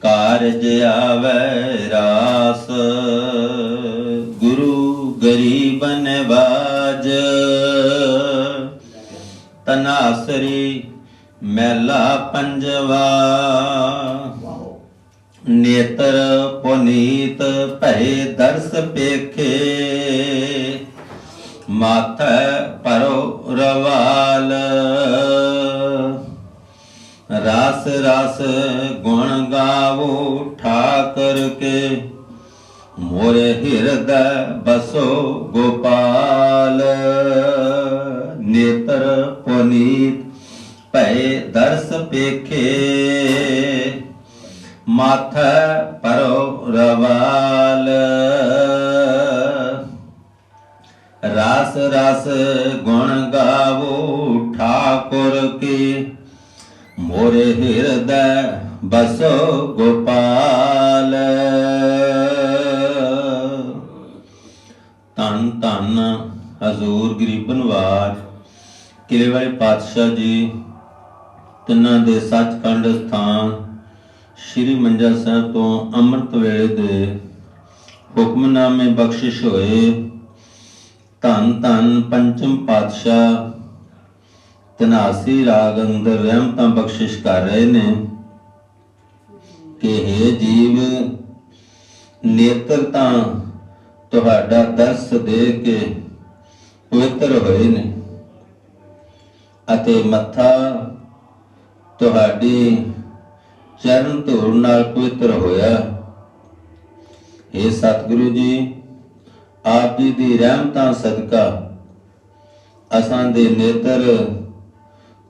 ਕਾਰਜ ਆਵੈ ਰਾਸ। ਗੁਰੂ ਗਰੀਬਨ ਬਾਜ਼। ਤਨਾਸਰੀ ਮੈਲਾ ਪੰਜਵਾ। ਨੇਤਰ ਪੁਨੀਤ ਭਏ ਦਰਸ ਪੇਖੇ। ਮਾਥੈ ਪਰੋ ਰਵਾਲ। ਰਸ ਰਸ ਗੁਣ ਗਾਵੋ ਠਾਕਰ ਕੇ। ਮੋਰੇ ਹਿਰਦੈ ਬਸੋ ਗੋਪਾਲ। ਨੇਤਰ ਪੁਨੀਤ ਭਏ ਦਰਸ ਪੇਖੇ। ਮਾਥੈ ਪਰੋ ਰਵਾਲ। ਰਸ ਰਸ ਗੁਣ ਗਾਵੋ ਠਾਕੁਰ ਕੀ। ਮੋਰੇ ਹਿਰਦੈ ਬਸੋ ਗੋਪਾਲ। ਤਨ ਤਨ ਹਜ਼ੂਰ ਗਰੀਬਨਵਾਜ ਕਿਲੇ ਵਾਲੇ ਪਾਤਸ਼ਾਹ ਜੀ, ਤਿੰਨਾਂ ਦੇ ਸੱਚਖੰਡ ਸਥਾਨ ਸ਼੍ਰੀ ਮੰਜਾ ਸਾਹਿਬ ਤੋਂ ਅੰਮ੍ਰਿਤ ਵੇਲੇ ਦੇ ਹੁਕਮਨਾਮੇ ਬਖਸ਼ਿਸ਼ ਹੋਏ। ਧੰਨ ਧੰਨ ਪੰਚਮ ਪਾਤਸ਼ਾਹ ਤਨਾਸੀ ਰਾਗ ਅੰਦਰ ਰਹਿਮਤਾਂ ਬਖਸ਼ਿਸ਼ ਕਰ ਰਹੇ ਨੇ। ਕਿ हे ਜੀਵ, ਨੇਤਰ ਤਾਂ ਤੁਹਾਡਾ ਦਰਸ ਦੇ ਕੇ ਪਵਿੱਤਰ ਹੋਏ ਨੇ ਅਤੇ ਮੱਥਾ ਤੁਹਾਡੀ ਚਰਨ ਧੂੜ ਨਾਲ ਪਵਿੱਤਰ ਹੋਇਆ। हे ਸਤਿਗੁਰੂ ਜੀ, ਆਪ ਜੀ ਦੀ ਰਹਿਮਤਾਂ ਸਦਕਾ, ਅਸਾਂ ਦੇ ਨੇਤਰ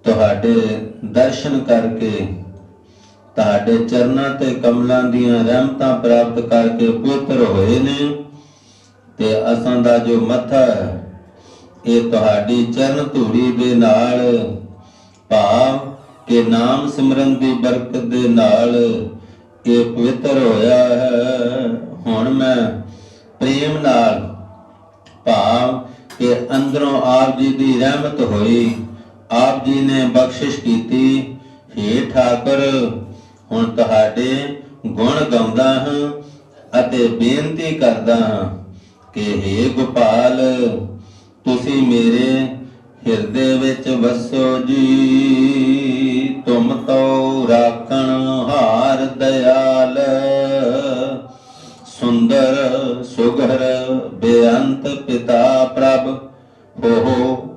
ਤੁਹਾਡੇ ਦਰਸ਼ਨ ਕਰਕੇ, ਤੁਹਾਡੇ ਚਰਨਾਂ ਤੇ ਕਮਲਾਂ ਦੀਆਂ ਰਹਿਮਤਾਂ ਪ੍ਰਾਪਤ ਕਰਕੇ ਪਵਿੱਤਰ ਹੋਏ ਨੇ ਤੇ ਅਸਾਂ ਦਾ ਜੋ ਮੱਥਾ ਇਹ ਤੁਹਾਡੀ ਚਰਨ ਧੂੜੀ ਦੇ ਨਾਲ, ਭਾਵ ਕਿ ਨਾਮ ਸਿਮਰਨ ਦੀ ਬਰਕਤ ਦੇ ਨਾਲ ਇਹ ਪਵਿੱਤਰ ਹੋਇਆ ਹੈ। ਹੁਣ ਮੈਂ ਪ੍ਰੇਮ ਨਾਲ, ਭਾਵ ਕਿ ਅੰਦਰੋਂ ਆਪ ਜੀ ਦੀ ਰਹਿਮਤ ਹੋਈ ਆਪ ਜੀ ਨੇ ਬਖਸ਼ਿਸ਼ ਕੀਤੀ। हे ਠਾਕਰ, ਹੁਣ ਤੁਹਾਡੇ ਗੁਣ ਗਾਉਂਦਾ ਹਾਂ ਅਤੇ ਬੇਨਤੀ ਕਰਦਾ ਹਾਂ ਕਿ हे ਗੋਪਾਲ, ਤੁਸੀਂ ਮੇਰੇ ਹਿਰਦੇ ਵਿੱਚ ਵਸੋ ਜੀ। ਤੁਮ ਤੋ ਰਾਖਣ ਹਾਰ ਦਇਆਲ ਸੁੰਦਰ ਸੁਗਰ ਬੇਅੰਤ ਪਿਤਾ ਪ੍ਰਭ ਹੋ